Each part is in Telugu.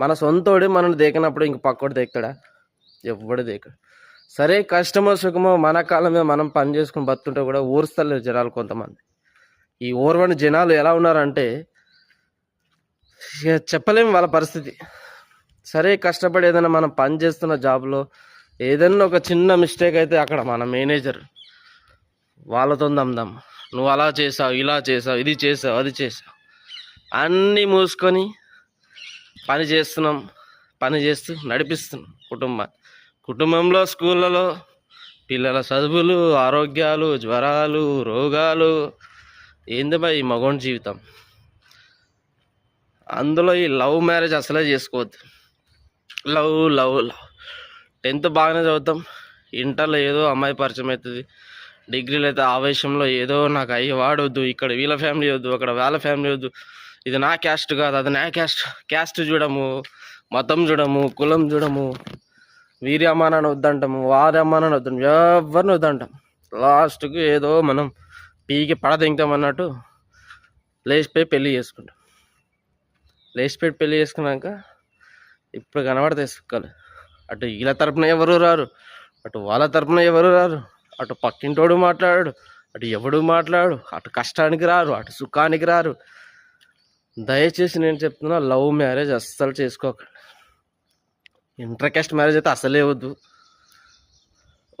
మన సొంతోడే మనల్ని దేకినప్పుడు ఇంక పక్కోడు దేకుతాడా? ఎవడు దేకడు. సరే కష్టమో సుఖమో మన కాలం మీద మనం పని చేసుకుని బతుంటే కూడా ఊరుస్తలేరు జనాలు కొంతమంది. ఈ ఓర్వని జనాలు ఎలా ఉన్నారంటే చెప్పలేము వాళ్ళ పరిస్థితి. సరే కష్టపడి ఏదైనా మనం పని చేస్తున్న జాబ్లో ఏదైనా ఒక చిన్న మిస్టేక్ అయితే అక్కడ మన మేనేజర్ వాళ్ళతో దమ్దాం నువ్వు అలా చేసావు ఇలా చేసావు ఇది చేసావు అది చేసావు. అన్నీ మూసుకొని పని చేస్తున్నాం పని చేస్తూ నడిపిస్తున్నాం కుటుంబాన్ని కుటుంబంలో స్కూళ్ళలో పిల్లల చదువులు ఆరోగ్యాలు జ్వరాలు రోగాలు ఏంది ఈ మగోని జీవితం? అందులో ఈ లవ్ మ్యారేజ్ అసలే చేసుకోవద్దు. Love love love. టెన్త్ బాగానే చదువుతాం. ఇంటర్లో ఏదో అమ్మాయి పరిచయం అవుతుంది. డిగ్రీలో అయితే ఆవేశంలో ఏదో నాకు అయ్యి వాడొద్దు. ఇక్కడ వీళ్ళ ఫ్యామిలీ వద్దు అక్కడ వాళ్ళ ఫ్యామిలీ వద్దు. ఇది నా క్యాస్ట్ కాదు అది నా క్యాస్ట్. క్యాస్ట్ చూడము మతం చూడము కులం చూడము వీరి అమ్మానాన్ని వద్దంటాము వారి అమ్మానాన్ని వద్దాం ఎవరిని వద్దంటాం? లాస్ట్కి ఏదో మనం పీకి పడదింగుతాం అన్నట్టు లేచిపోయి పెళ్ళి చేసుకుంటాం. లేచిపోయి పెళ్ళి చేసుకున్నాక ఇప్పుడు కనబడతాయి సుక్కలు. అటు వీళ్ళ తరపున ఎవరు రారు? అటు వాళ్ళ తరపున ఎవరు రారు? అటు పక్కింటోడు మాట్లాడాడు అటు ఎవడు మాట్లాడు? అటు కష్టానికి రారు అటు సుఖానికి రారు? దయచేసి నేను చెప్తున్నా లవ్ మ్యారేజ్ అస్సలు చేసుకోకండి ఇంటర్కాస్ట్ మ్యారేజ్ అయితే అసలే వద్దు.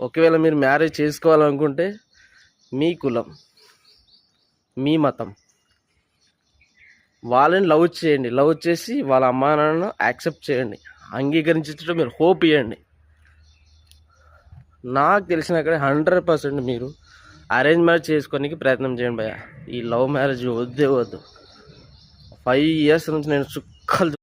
ఒకవేళ మీరు మ్యారేజ్ చేసుకోవాలనుకుంటే మీ కులం మీ మతం వాళ్ళని లవ్ చేయండి. లవ్ చేసి వాళ్ళ అమ్మా నాన్నను యాక్సెప్ట్ చేయండి. అంగీకరించడం మీరు హోప్ ఇవ్వండి. నాకు తెలిసిన అక్కడ హండ్రెడ్ పర్సెంట్ మీరు అరేంజ్ మ్యారేజ్ చేసుకోనికి ప్రయత్నం చేయండి భయ్య. ఈ లవ్ మ్యారేజ్ వద్దే వద్దు. ఫైవ్ ఇయర్స్ నుంచి నేను చుక్కలు